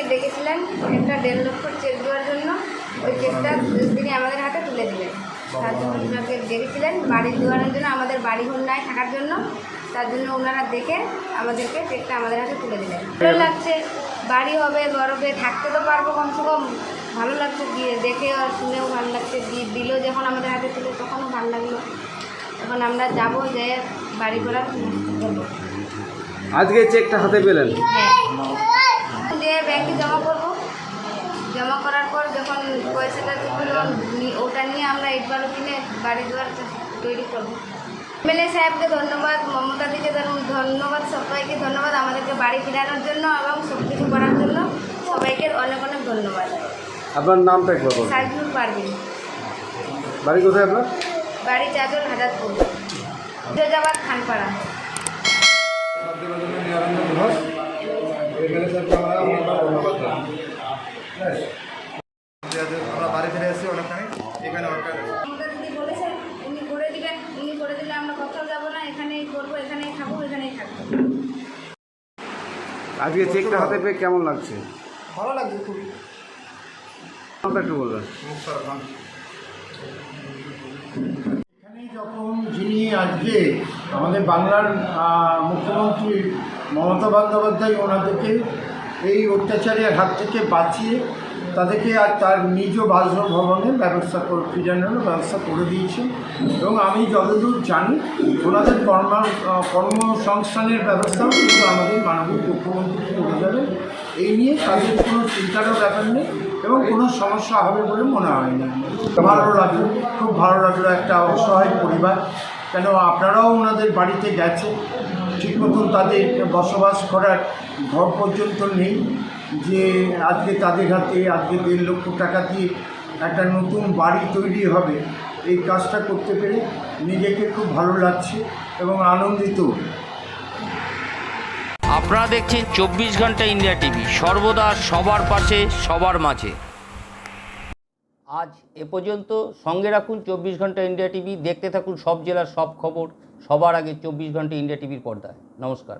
চেককে ডেকেছিলেন একটা দেড় লক্ষ চেক দেওয়ার জন্য। ওই চেকটা তিনি আমাদের হাতে তুলে দিলেন। তার জন্য ওনাকে ডেকেছিলেন। বাড়ি দেওয়ানোর জন্য আমাদের বাড়ি ঘর নাই থাকার জন্য। তার জন্য ওনারা দেখে আমাদেরকে চেকটা আমাদের হাতে তুলে দিলেন। ভালো লাগছে বাড়ি হবে গরবে থাকতে তো পারব কমসে কম। ভালো লাগছে দিয়ে দেখে আর শুনেও ভালো লাগছে। দিয়ে দিল যখন আমাদের হাতে তুলে তখনও ভালো লাগল। এখন আমরা যাব যে বাড়ি করার আজকে চেকটা হাতে পেলেন? হ্যাঁ। করার পর যখন পয়সাটা ওটা নিয়ে আমরা একবারও কিনে বাড়ি দুয়ার তৈরি করব। এমএলএ সাহেবকে ধন্যবাদ মমতা দিকে ধন্যবাদ সবাইকে ধন্যবাদ আমাদেরকে বাড়ি ফেরানোর জন্য এবং সব কিছু করার জন্য সবাইকে অনেক অনেক ধন্যবাদ। আপনার নামটা একবার বলুন। সাইজুল পারবিন বাড়ি কোথায় আপনার? বাড়ি চাদর হাজারপুর। ফিরোজাবাদ খানপাড়া। এমএলএ সাহেবকে আমরা ধন্যবাদ এসেছি অনেকখানি এখানে অনেকটা মমতা দিদি বলেছেন উনি করে দিবেন উনি করে দিলে আমরা কোথাও যাব না এখানেই করব এখানেই খাব এখানেই থাকব আজকে চেকটা হাতে পেয়ে কেমন লাগছে? ভালো লাগছে খুবই একটু বলবেন এখানে যখন যিনি আজকে আমাদের বাংলার মুখ্যমন্ত্রী মমতা বন্দ্যোপাধ্যায় ওনাদেরকে এই অত্যাচারের হাত থেকে বাঁচিয়ে তাদেরকে আর তার নিজ বাসভবনের ব্যবস্থা করে ফিরানোর ব্যবস্থা করে দিয়েছেন এবং আমি যতদূর জানি, ওনাদের কর্ম কর্মসংস্থানের ব্যবস্থাও কিন্তু আমাদের মাননীয় মুখ্যমন্ত্রী করে যাবে। এই নিয়ে তাদের কোনো চিন্তারও ব্যাপার নেই এবং কোনো সমস্যা হবে বলে মনে হয় না। ভালো লাগল, খুব ভালো লাগল একটা অসহায় পরিবার। কেন আপনারাও ওনাদের বাড়িতে গেছে ঠিক মতন তাদের বসবাস করার ঘর পর্যন্ত নেই। যে আজকে তাদের হাতে, আজকে দেড় লক্ষ টাকা দিয়ে একটা নতুন বাড়ি তৈরি হবে, এই কাজটা করতে পেরে নিজেকে খুব ভালো লাগছে এবং আনন্দিত। আপনারা দেখছেন চব্বিশ ঘণ্টা ইন্ডিয়া টিভি, সর্বদা সবার পাশে, সবার মাঝে। আজ এ পর্যন্ত সঙ্গে রাখুন চব্বিশ ঘণ্টা ইন্ডিয়া টিভি, দেখতে থাকুন সব জেলার সব খবর, সবার আগে চব্বিশ ঘণ্টা ইন্ডিয়া টিভির পর্দায়। নমস্কার।